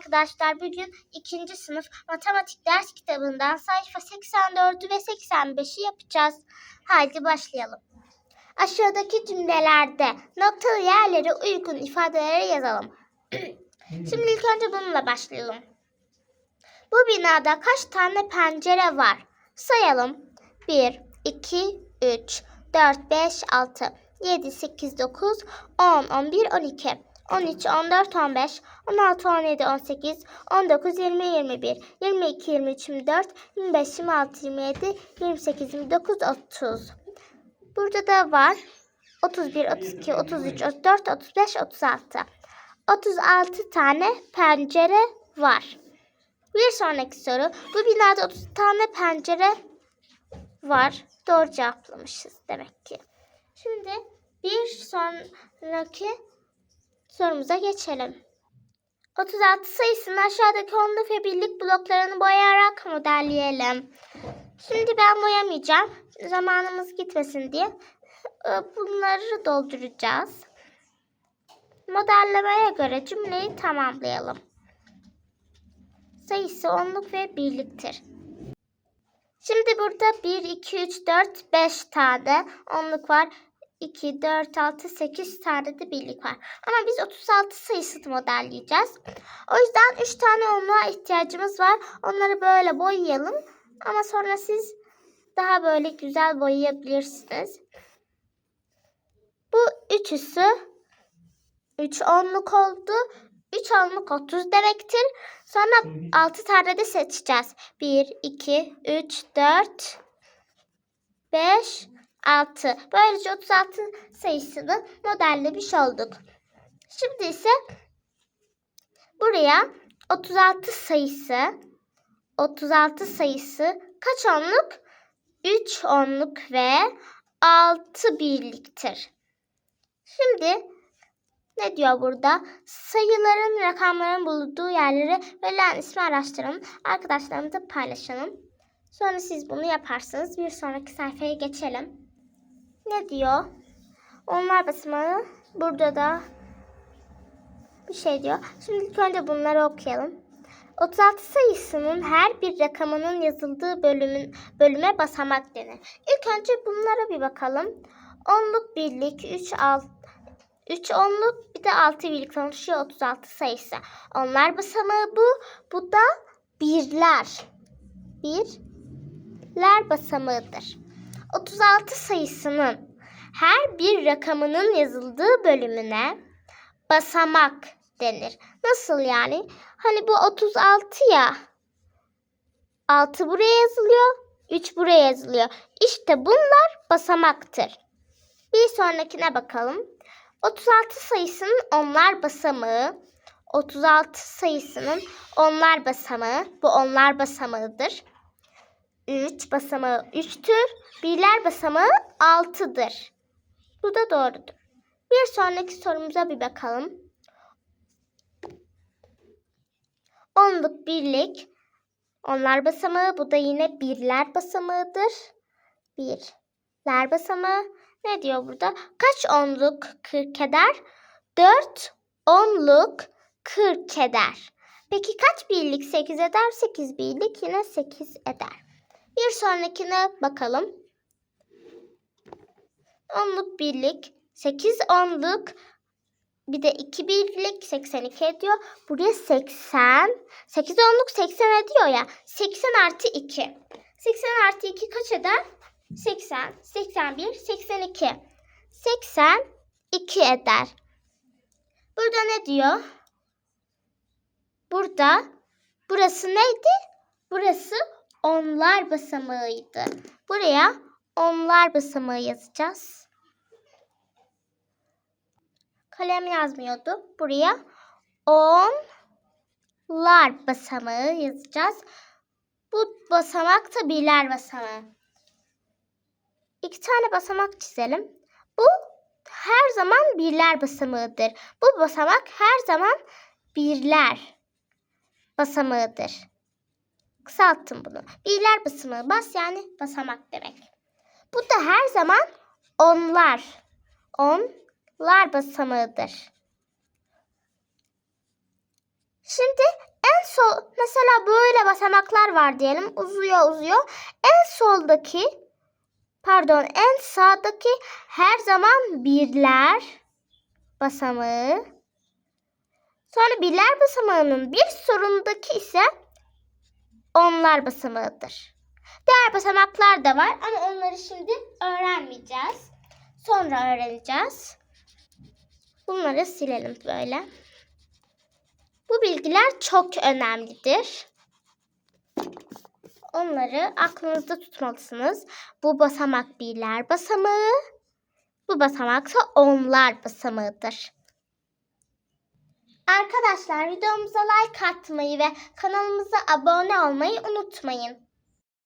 arkadaşlar. Bugün ikinci sınıf matematik ders kitabından sayfa 84'ü ve 85'i yapacağız. Haydi başlayalım. Aşağıdaki cümlelerde noktalı yerlere uygun ifadeleri yazalım. Şimdi ilk önce bununla başlayalım. Bu binada kaç tane pencere var? Sayalım. 1, 2, 3, 4, 5, 6, 7, 8, 9, 10, 11, 12, 13, 14, 15, 16, 17, 18, 19, 20, 21, 22, 23, 24, 25, 26, 27, 28, 29, 30. Burada da var. 31, 32, 33, 34, 35, 36. 36 tane pencere var. Bir sonraki soru. Bu binada 30 tane pencere var. Doğru cevaplamışız demek ki. Şimdi bir sonraki sorumuza geçelim. 36 sayısını aşağıdaki onluk ve birlik bloklarını boyayarak modelleyelim. Şimdi ben boyamayacağım. Zamanımız gitmesin diye e, bunları dolduracağız. Modellemeye göre cümleyi tamamlayalım. Sayısı onluk ve birliktir. Şimdi burada 1, 2, 3, 4, 5 tane onluk var. 2, 4, 6, 8 tane de birlik var. Ama biz 36 sayısını modelleyeceğiz. O yüzden 3 tane onluğa ihtiyacımız var. Onları böyle boyayalım. Ama sonra siz daha böyle güzel boyayabilirsiniz. Bu üçüsü 3 onluk oldu. 3 onluk 30 demektir. Sonra 6 tane de seçeceğiz. 1, 2, 3, 4, 5, 6. Böylece 36 sayısını modellemiş olduk. Şimdi ise buraya 36 sayısı 36 sayısı kaç onluk? 3 onluk ve 6 birliktir. Şimdi ne diyor burada? Sayıların, rakamların bulunduğu yerleri verilen ismi araştırın. Arkadaşlarımızla paylaşalım. Sonra siz bunu yaparsınız. Bir sonraki sayfaya geçelim. Ne diyor? Onlar basımı burada da bir şey diyor. Şimdi ilk önce bunları okuyalım. 36 sayısının her bir rakamının yazıldığı bölümün bölüme basamak denir. İlk önce bunlara bir bakalım. Onluk, birlik, 3, 6, 3 onluk bir de 6 birlik oluşuyor 36 sayısı. Onlar basamağı bu. Bu da birler. Birler basamağıdır. 36 sayısının her bir rakamının yazıldığı bölümüne basamak denir. Nasıl yani? Hani bu 36 ya. 6 buraya yazılıyor, 3 buraya yazılıyor. İşte bunlar basamaktır. Bir sonrakine bakalım. 36 sayısının onlar basamağı. 36 sayısının onlar basamağı. Bu onlar basamağıdır. 3 basamağı 3'tür. Birler basamağı 6'dır. Bu da doğrudur. Bir sonraki sorumuza bir bakalım. Onluk birlik. Onlar basamağı. Bu da yine birler basamağıdır. Birler basamağı. Ne diyor burada? Kaç onluk 40 eder? 4 onluk 40 eder. Peki kaç birlik 8 eder? 8 birlik yine 8 eder. Bir sonrakine bakalım. Onluk birlik 8 onluk bir de 2 birlik 82 ediyor. Buraya 80. 8 onluk 80 ediyor ya. 80 artı 2. 80 artı 2 kaç eder? 80, 81, 82. 82 eder. Burada ne diyor? Burada burası neydi? Burası onlar basamağıydı. Buraya onlar basamağı yazacağız. Kalem yazmıyordu. Buraya onlar basamağı yazacağız. Bu basamak da birler basamağı. İki tane basamak çizelim. Bu her zaman birler basamağıdır. Bu basamak her zaman birler basamağıdır. Kısalttım bunu. Birler basamağı bas yani basamak demek. Bu da her zaman onlar. Onlar basamağıdır. Şimdi Mesela böyle basamaklar var diyelim. Uzuyor uzuyor. En soldaki pardon en sağdaki her zaman birler basamağı. Sonra birler basamağının bir sorundaki ise onlar basamağıdır. Diğer basamaklar da var ama onları şimdi öğrenmeyeceğiz. Sonra öğreneceğiz. Bunları silelim böyle. Bu bilgiler çok önemlidir. Onları aklınızda tutmalısınız. Bu basamak birler basamağı, bu basamaksa onlar basamağıdır. Arkadaşlar videomuza like atmayı ve kanalımıza abone olmayı unutmayın.